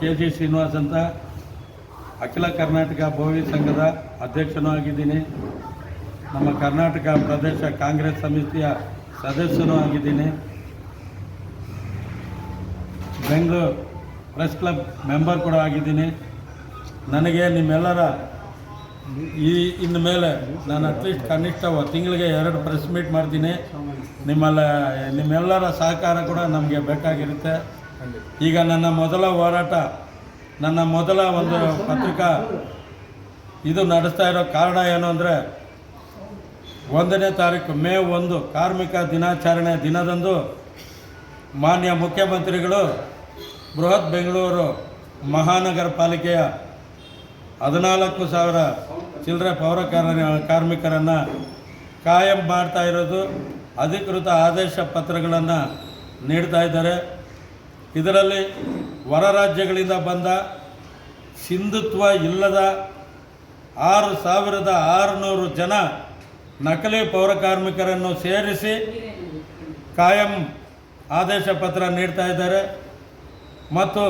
K G Srinivas ಅಂತ ಅಖಿಲ ಕರ್ನಾಟಕ ಭೋವಿ ಸಂಘದ ಅಧ್ಯಕ್ಷನೂ ಆಗಿದ್ದೀನಿ. ನಮ್ಮ ಕರ್ನಾಟಕ ಪ್ರದೇಶ ಕಾಂಗ್ರೆಸ್ ಸಮಿತಿಯ ಸದಸ್ಯನೂ ಆಗಿದ್ದೀನಿ. ಬೆಂಗಳೂರು ಪ್ರೆಸ್ ಕ್ಲಬ್ ಮೆಂಬರ್ ಕೂಡ ಆಗಿದ್ದೀನಿ. ನನಗೆ ನಿಮ್ಮೆಲ್ಲರ ಈ ಇನ್ನು ಮೇಲೆ ನಾನು ಅಟ್ಲೀಸ್ಟ್ ಕನಿಷ್ಠ ತಿಂಗಳಿಗೆ ಎರಡು ಪ್ರೆಸ್ ಮೀಟ್ ಮಾಡ್ತೀನಿ. ನಿಮ್ಮಲ್ಲ ನಿಮ್ಮೆಲ್ಲರ ಸಹಕಾರ ಕೂಡ ನಮಗೆ ಬೇಕಾಗಿರುತ್ತೆ. ಈಗ ನನ್ನ ಮೊದಲ ಹೋರಾಟ, ನನ್ನ ಮೊದಲ ಒಂದು ಪತ್ರಿಕಾ, ಇದು ನಡೆಸ್ತಾ ಇರೋ ಕಾರಣ ಏನು ಅಂದರೆ, ಒಂದನೇ ತಾರೀಕು ಮೇ ಒಂದು ಕಾರ್ಮಿಕ ದಿನಾಚರಣೆ ದಿನದಂದು ಮಾನ್ಯ ಮುಖ್ಯಮಂತ್ರಿಗಳು ಬೃಹತ್ ಬೆಂಗಳೂರು ಮಹಾನಗರ ಪಾಲಿಕೆಯ ಹದಿನಾಲ್ಕು ಸಾವಿರ ಚಿಲ್ಲರೆ ಪೌರ ಕಾರ್ಮಿಕರನ್ನು ಕಾಯಂ ಮಾಡ್ತಾ ಇರೋದು, ಅಧಿಕೃತ ಆದೇಶ ಪತ್ರಗಳನ್ನು ನೀಡ್ತಾ ಇದ್ದಾರೆ. ಇದರಲ್ಲಿ ಹೊರ ರಾಜ್ಯಗಳಿಂದ ಬಂದ ಸಿಂಧುತ್ವ ಇಲ್ಲದ ಆರು ಸಾವಿರದ ಆರುನೂರು ಜನ ನಕಲಿ ಪೌರ ಕಾರ್ಮಿಕರನ್ನು ಸೇರಿಸಿ ಕಾಯಂ ಆದೇಶ ಪತ್ರ ನೀಡ್ತಾ ಇದ್ದಾರೆ. ಮತ್ತು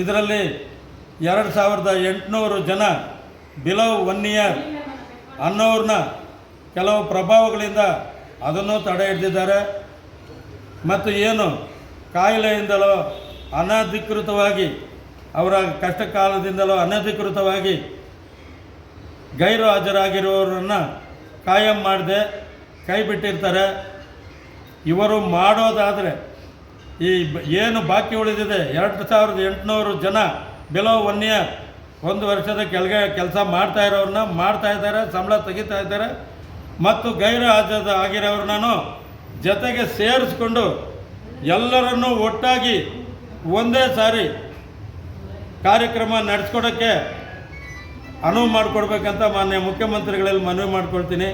ಇದರಲ್ಲಿ ಎರಡು ಸಾವಿರದ ಎಂಟುನೂರು ಜನ ಬಿಲೋ ಒನ್ ಇಯರ್ ಅನ್ನೋರ್ನ ಕೆಲವು ಪ್ರಭಾವಗಳಿಂದ ಅದನ್ನು ತಡೆ ಹಿಡಿದಿದ್ದಾರೆ. ಮತ್ತು ಏನು ಕಾಯಿಲೆಯಿಂದಲೋ ಅನಧಿಕೃತವಾಗಿ, ಅವರ ಕಷ್ಟ ಕಾಲದಿಂದಲೋ ಅನಧಿಕೃತವಾಗಿ ಗೈರು ಹಾಜರಾಗಿರುವವರನ್ನು ಕಾಯಂ ಮಾಡದೆ ಕೈ ಬಿಟ್ಟಿರ್ತಾರೆ ಇವರು ಮಾಡೋದಾದರೆ ಈ ಏನು ಬಾಕಿ ಉಳಿದಿದೆ? ಎರಡು ಸಾವಿರದ ಎಂಟುನೂರು ಜನ ಬಿಲೋ ಒನ್ ಇಯರ್ ಒಂದು ವರ್ಷದ ಕೆಳಗೆ ಕೆಲಸ ಮಾಡ್ತಾ ಇರೋರನ್ನ ಮಾಡ್ತಾ ಇದ್ದಾರೆ, ಸಂಬಳ ತೆಗಿತಾ ಇದ್ದಾರೆ. ಮತ್ತು ಗೈರು ಹಾಜರ ಆಗಿರೋರನ್ನೂ ಜೊತೆಗೆ ಸೇರಿಸ್ಕೊಂಡು ಎಲ್ಲರನ್ನೂ ಒಟ್ಟಾಗಿ ಒಂದೇ ಸಾರಿ ಕಾರ್ಯಕ್ರಮ ನಡೆಸ್ಕೊಡೋಕ್ಕೆ ಅನುವು ಮಾಡಿಕೊಡ್ಬೇಕಂತ ಮಾನ್ಯ ಮುಖ್ಯಮಂತ್ರಿಗಳಲ್ಲಿ ಮನವಿ ಮಾಡ್ಕೊಳ್ತೀನಿ.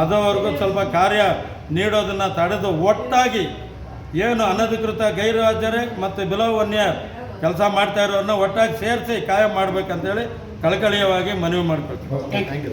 ಅದುವರೆಗೂ ಸ್ವಲ್ಪ ಕಾರ್ಯ ನೀಡೋದನ್ನು ತಡೆದು ಒಟ್ಟಾಗಿ ಏನು ಅನಧಿಕೃತ ಗೈರು ಹಾಜರೇ ಮತ್ತು ಬಿಲವನ್ಯ ಕೆಲಸ ಮಾಡ್ತಾ ಇರೋರನ್ನ ಒಟ್ಟಾಗಿ ಸೇರಿಸಿ ಕಾಯಂ ಮಾಡಬೇಕಂತೇಳಿ ಕಳಕಳಿಯವಾಗಿ ಮನವಿ ಮಾಡ್ಕೊಳ್ತೀನಿ.